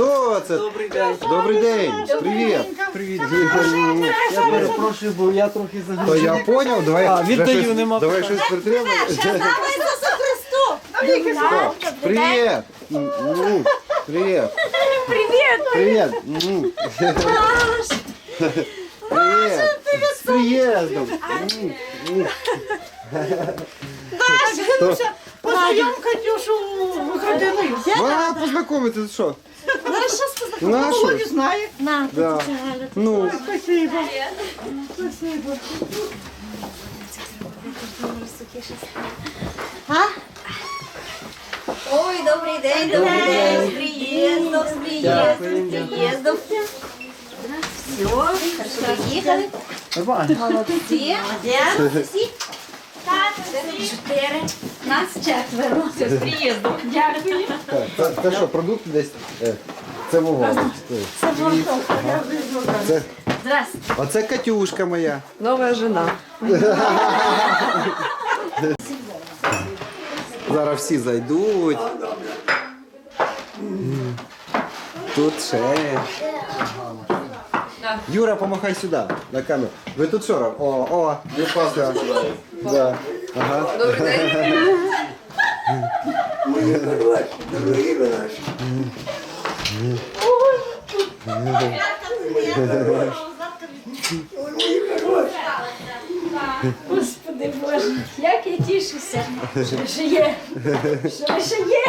Хто це? Добрий день. Добрий день. Привіт. Привіт. Я перепрошую, бо я трохи То я поняв, давай. А, вже віддаю, щось- нема Давай щось притримай. Привіт. М, Привіт. Привіт! Привіт. М. Привіт. З приїздом. М, м. Познайом Катюшу Виходиною. А, познайомитися, що? На що? Володю знає. На, Да. Ну, спасибо. Спасибо. А? Ой, добрий день, добрий день, з приїздом, з приїздом, з приїздом. Все, хорошо приїхали. Нормально. Молодці. Всі? Так, чотири. Нас четверо. Все, з приїздом. Дякую. так, це, це що, продукти десь? Е, Це мого. Це, Здравствуйте. оце Катюшка моя. Новая жена. Зараз всі зайдуть. Тут ще. Юра, помахай сюди, на камеру. Ви тут що? роб- О, о, ви паска. Да. Ага. Господи Боже, як я тішуся, що ви ще є. Що ви ще є.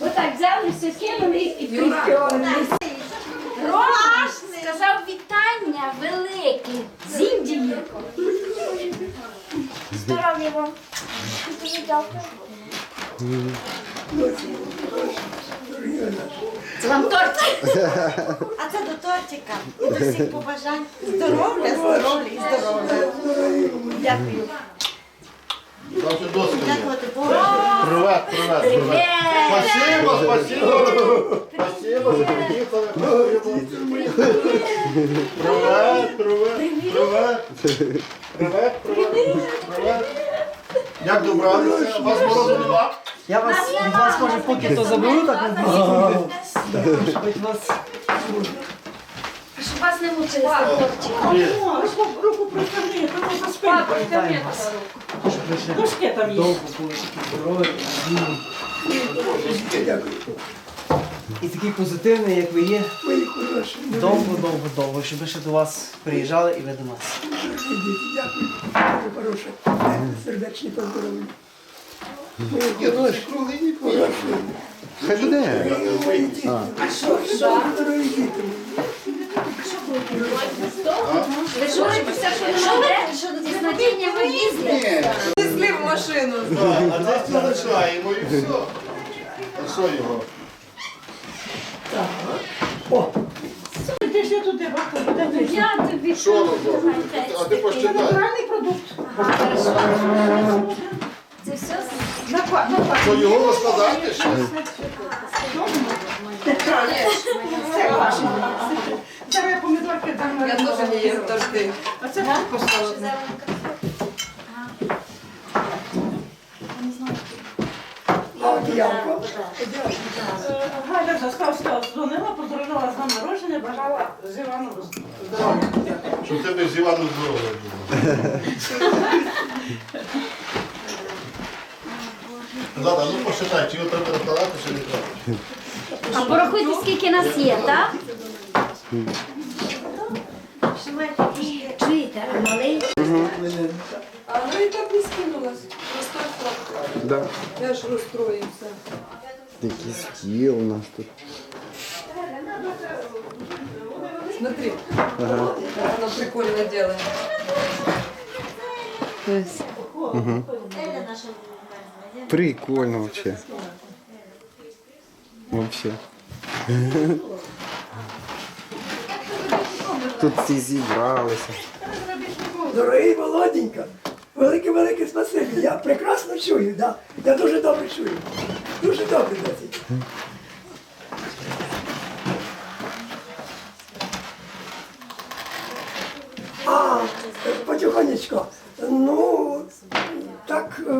Отак взяли все, кинули і. Рома сказав вітання велике з Індії. Здоров'я вам. Дуже дякую. Це вам торт. А це до тортика. І до всіх побажань. Здоров'я, здоров'я і здоров'я. Дякую. Богу. Привет, привет, привет. Спасибо, спасибо. Спасибо, что приехали. Привет, привет, привет. Привет, привет, привет. Як добралися? Вас морозу нема? Я вас від вас може поки то заберу, так не буду. Щоб від вас Щоб вас не мучили. О, руку протягни, тому за спину. вас. Дошки там є. довго були такі здорові. І такий позитивний, як ви є. Довго, довго, довго, щоб ми ще до вас приїжджали і ви до нас. Дякую. Хороше. Сердечні поздоровлення. Ну. Хай буде. Мої діти. Ви що, що ви? Що до тіснодіння ви їздите? Несли в машину. А це все лишаємо і все. А що його? Ти ж туди, бабка. Я тобі Що? А ти Це натуральний продукт. Це все На па- на Що його розкладати ще? Це ваше. Я тоже не ем торты. А це поставлено. Дякую. Е, Галя Заставська дзвонила, поздоровила з днем народження, бажала з Іваном здоров'я. Щоб тебе з Іваном здоров'я було. Злата, ну посчитай, чи його треба розкладати, чи не треба. А порахуйте, скільки нас є, так? А ну і так не скинулась. Просто так. Да. Я ж розстроївся. Який стіл у нас тут. Смотри. Как она прикольно делает. Прикольно вообще. Вообще. Тут всі зібралися. Дорогий Володенька, велике-велике спасибі. Я прекрасно чую, да? Я дуже добре чую. Дуже добре досить. А, потихонечку. Ну, так, е,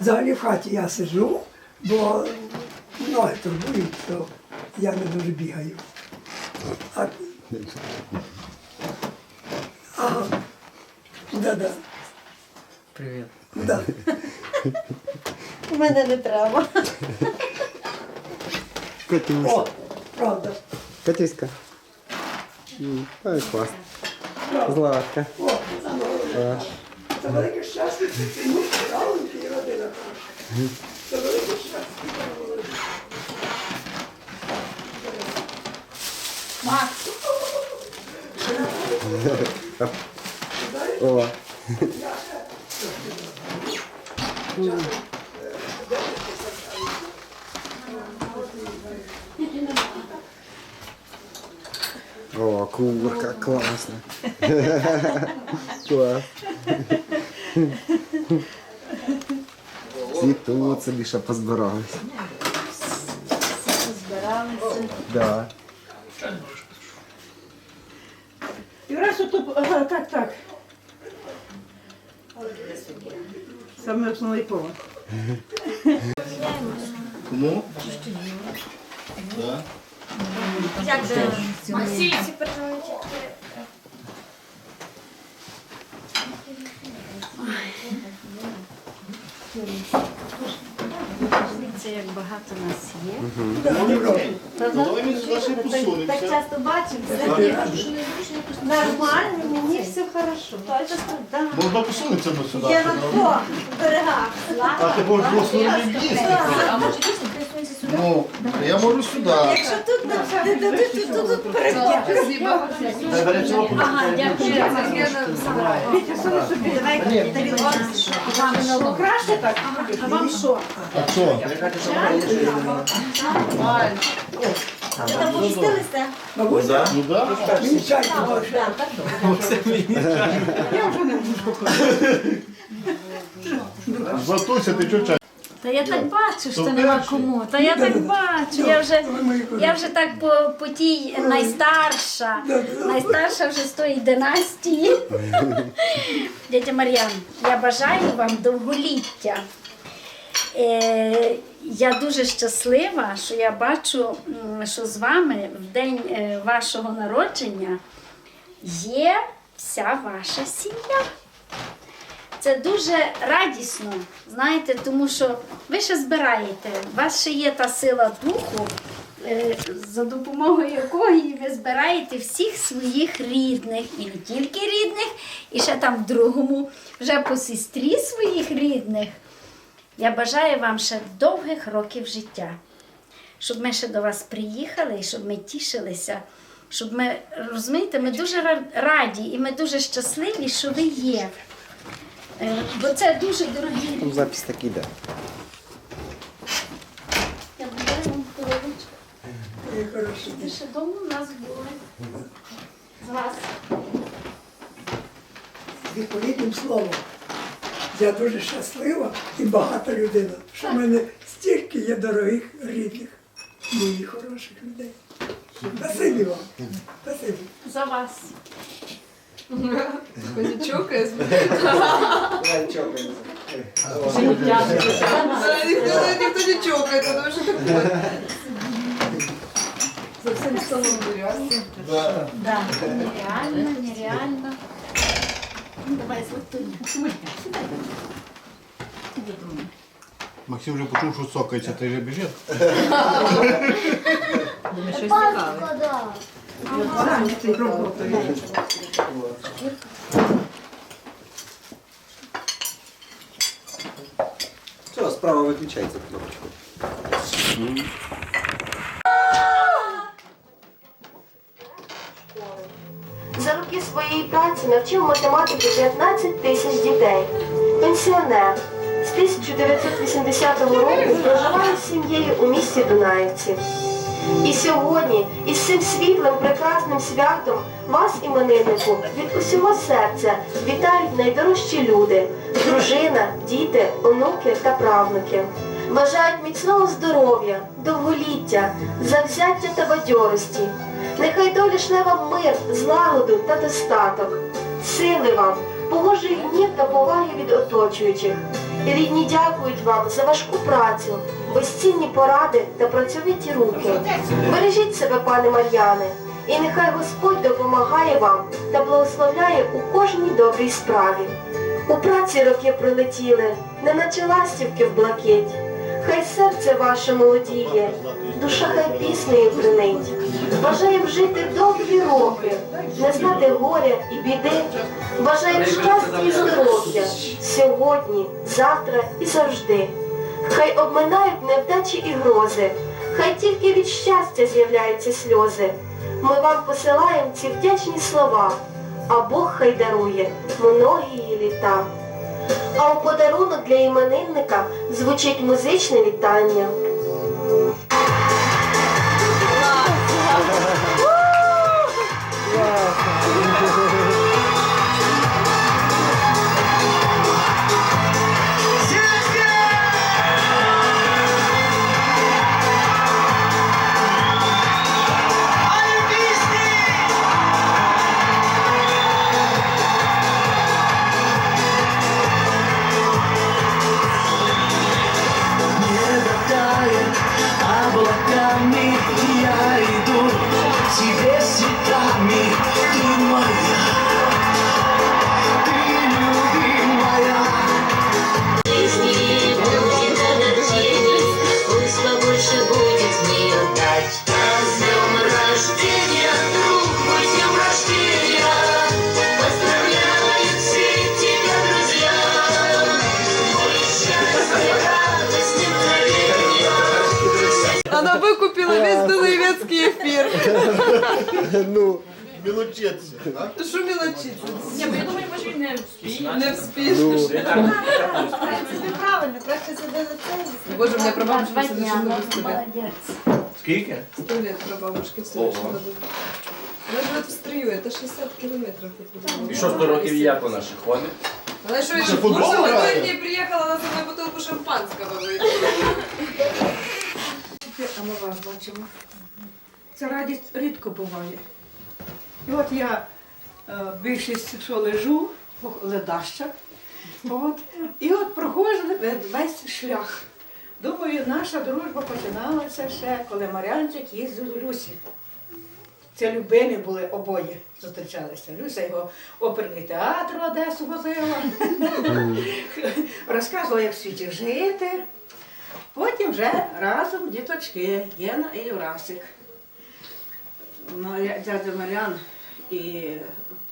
взагалі в хаті я сиджу, бо ноги турбують, то я не дуже бігаю. А, ага. Да-да. Привіт. Да. У мене не треба. Катюся. О, правда. Катюська. М, Ой, клас. Златка. О, ну, це велике щастя, ну, равенки і родина. Це велике щастя. О. О, курка, класно. Клас. Всі тут собі ще позбиралися. Збиралися. Да. Якраз ото, ага, так, так. Саме основний повод. Кому? Да. Як же? Це як багато нас є. Ми Так посунемося. часто бачимося. Нормально, мені все хорошо. Да. Можна посунутися до сюди. Я на двох берегах. А ти можеш просто не їсти. Ну, я можу сюди. Якщо тут не дадуть, то тут перейдемо. Дай гарячого Ага, дякую. Давай тарілку. Ну, краще так. А вам що? А що? Ви там помістилися? Да? Ну да. Мені чай побольше. Златуся, ти чого? Та я так бачу, що нема кому. Та я так бачу. Я вже, я вже так по, по тій найстарша. Найстарша вже з тої династії. Дядя Мар'ян, я бажаю вам довголіття. Е, я дуже щаслива, що я бачу, що з вами в день е, вашого народження є вся ваша сім'я. Це дуже радісно, знаєте, тому що ви ще збираєте, у вас ще є та сила духу, е, за допомогою якої ви збираєте всіх своїх рідних, і не тільки рідних, і ще там другому, вже по сестрі своїх рідних. Я бажаю вам ще довгих років життя, щоб ми ще до вас приїхали і щоб ми тішилися. Щоб ми розумієте, ми дуже раді і ми дуже щасливі, що ви є. Е, Бо це дуже дорогі. Там запись так іде. Я бажаю вам хорошо. Ви ще вдома у нас були. З вас. Відповідним словом. Я дуже щаслива і багата людина, що в мене стільки є дорогих рідних, моїх хороших людей. Спасибі вам. Спасибі. За вас. Не чокає. Давай чокаємося. Ніхто ніхто не чокає, тому що за всім столом дерев'яний. Да. Да. Нереально, нереально. Ну, Давай, Златуня. Іди до мене. Максим вже почув, що цокається, ти вже біжить. Все, справа виключається кнопочку. За роки своєї праці навчив математики 15 тисяч дітей. Пенсіонер з 1980 року проживає з сім'єю у місті Дунаївці. І сьогодні із цим світлим прекрасним святом вас, імениннику, від усього серця вітають найдорожчі люди, дружина, діти, онуки та правнуки. Бажають міцного здоров'я, довголіття, завзяття та бадьорості. Нехай доля шле вам мир, злагоду та достаток, сили вам, погожий гнів та поваги від оточуючих. Рідні дякують вам за важку працю, безцінні поради та працьовиті руки. Бережіть себе, пане Мар'яне, і нехай Господь допомагає вам та благословляє у кожній добрій справі. У праці роки пролетіли, неначе ластівки в блакить. Хай серце ваше молодіє, душа хай піснею бринить. Бажаєм жити довгі роки, не знати горя і біди. Бажаєм щастя і здоров'я сьогодні, завтра і завжди. Хай обминають невдачі і грози, хай тільки від щастя з'являються сльози. Ми вам посилаємо ці вдячні слова, а Бог хай дарує многії літа. А у подарунок для іменинника звучить музичне вітання. Дуловецкий эфир. Ну, Мілочеться, а? Ти що мілочиться? Я думаю, може він не вспіє. Не вспієш. ну. Це правильно, краще сюди за це. Боже, у меня прабабушка все совершенно ну, молодець. Скільки? Сто лет прабабушки все Ого. совершенно без Вона живе в стрию, это 60 кілометрів. від І що 100 років як вона ще ходить? Вона що, Це футбол може, грає? к приїхала, вона за мною бутилку шампанського випила. А ми вас бачимо. Ця радість рідко буває. І от я е, більшість, що лежу, по ледащах, от, і от проходжу весь шлях. Думаю, наша дружба починалася ще, коли Мар'янчик їздив до Люсі. Це любимі були обоє, зустрічалися. Люся його оперний театр в Одесу возила, розказувала, як в світі жити. Потім вже разом діточки Єна і Юрасик. Дядя Мар'ян і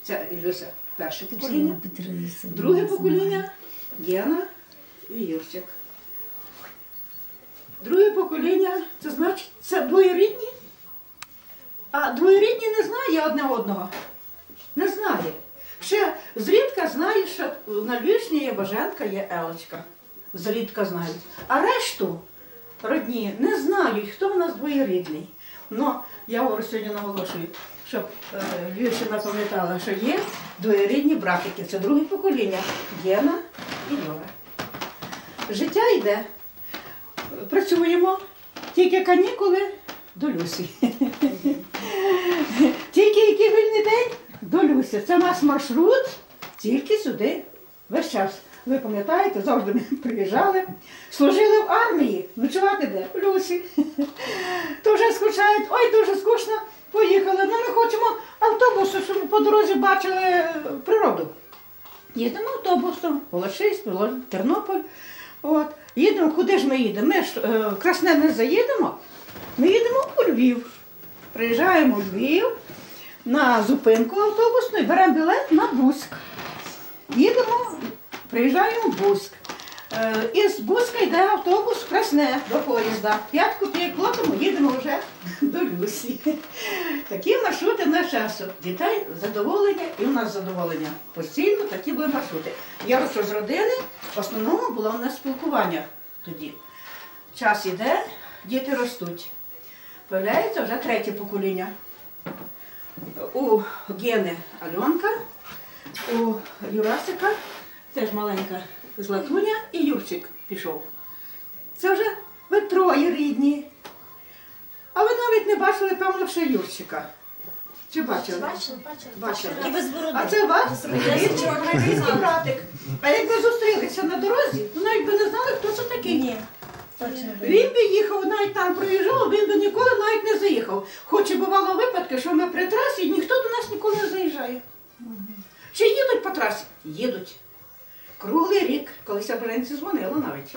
ця Ілюся перше покоління. Друге покоління Єна і Юрчик. Друге покоління, це значить, це двоєрідні. А двоєрідні не знає одне одного. Не знає. Ще зрідка знає, що на Львівщині є Баженка, є Елочка. Зрідка знають. А решту родні не знають, хто в нас двоєрідний. Ну, я говорю сьогодні наголошую, щоб е, Львівщина пам'ятала, що є двоєрідні братики. Це друге покоління Єна і Льова. Життя йде. Працюємо, тільки канікули до Люсі. Тільки який вільний день до Люсі. Це наш маршрут тільки сюди. Весь час. Ви пам'ятаєте, завжди ми приїжджали, служили в армії, ночувати де? В Люсі. Скучають, ой, дуже скучно, поїхали. Ну ми хочемо автобусу, щоб по дорозі бачили е, природу. Їдемо автобусом, Волошиськ, Воло- Тернопіль. От. Їдемо, куди ж ми їдемо? Ми ж е, в Красне не заїдемо, ми їдемо у Львів. Приїжджаємо у Львів на зупинку автобусну і беремо білет на Буськ. Їдемо, приїжджаємо в Буськ. Е, із Буська йде автобус Красне до поїзда. П'ять копійок платимо, їдемо вже до Люсі. Такі маршрути на часу. Дітей задоволення і у нас задоволення. Постійно такі були маршрути. Я росла з родини, в основному було у нас спілкування тоді. Час іде, діти ростуть. Появляється вже третє покоління. У Гени Альонка, у Юрасика теж маленька Златуня і Юрчик пішов. Це вже ви троє рідні. А ви навіть не бачили, певно, ще Юрчика. Чи бачили? Бачили. І без бороди. А це ваш рідний братик. А якби зустрілися на дорозі, то навіть би не знали, хто це такий. Ні. Він би їхав, навіть там проїжджав, він би ніколи навіть не заїхав. Хоч і бувало випадки, що ми при трасі, і ніхто до нас ніколи не заїжджає. Чи їдуть по трасі? Їдуть. Круглий рік, колись я Бренці дзвонила навіть.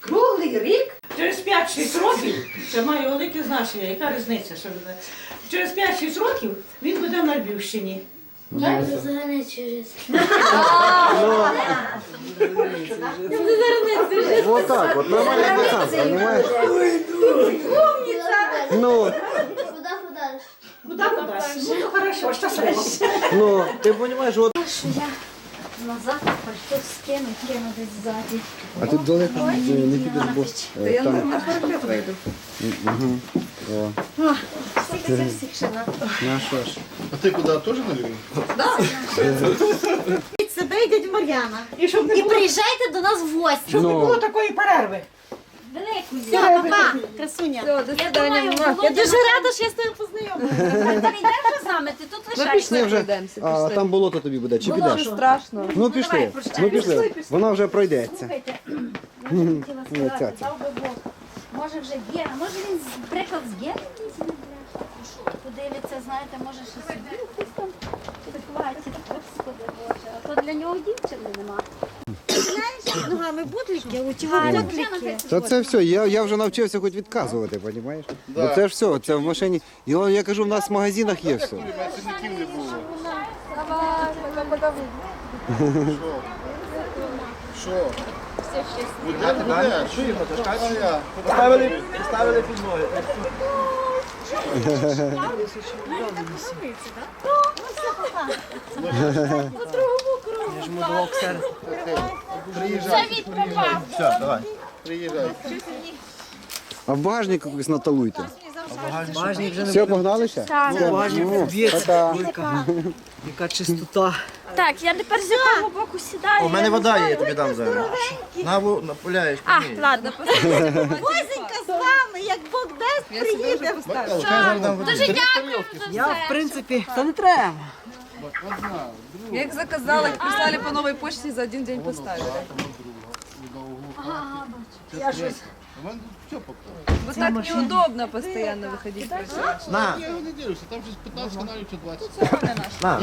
Круглий рік, через 5-6 років, це має велике значення, яка різниця, що буде. Через 5-6 років він буде на Львівщині. Я вже за границю Вот так, вот нормально пацан, понимаешь? Ну, Куди подальше? Куда подасть? Ну, то хорошо, щасливо. ну, ты понимаешь, вот. Що я назад пальто скину, кину десь ззаді. А тут далеко не не підеш, бо е, там. Мгм. О, Всіх це всіх ще на. на що ж. А ти куди теж на Львів? Від себе і дядь Мар'яна. І щоб не І було, приїжджайте до нас в гості. щоб не Ну. було такої перерви. Велику Все, папа, красуня. Я думаю, Я дуже рада, що я з тобою познайомилася. Ти не йдеш з нами, ти тут лишаєшся. Пішли вже. А там болото тобі буде, чи підеш? Страшно. Ну пішли, ну пішли. Вона вже пройдеться. Слухайте, я хотіла Ну, сказати, дав би Бог. Може вже є, а може він з- приклад з візьме, бляха. Подивиться, знаєте, може ще собі якось там прихватить. Господи Боже, а то для нього дівчини нема. Знаєш, ногами бутлики, у ті бутлики. Та це все, я, я вже навчився хоч відказувати, розумієш? Бо це ж все, це в машині. І он, я кажу, в нас в магазинах є все. Що? Ну, я? Поставили, поставили під ноги. Я ж мудрок серед. Приїжджай. Все, давай. Приїжджай. А в багажник якось наталуйте. Багажник вже не Все, погнали ще? буде. Багажник Ну. Яка, яка чистота. Так, я тепер з якого боку сідаю. У мене вода є, я тобі дам зараз. Наву напуляєш. А, ладно, Возенька з вами, як Бог дасть, приїде. Дуже дякую за Я, все. в принципі, та не треба. Як заказали, прислали по новій почті, за один день поставили. У мене все поки. Бо так неудобно постійно виходити. На, Я його не дивлюся, там щось 15 каналів чи 20. на.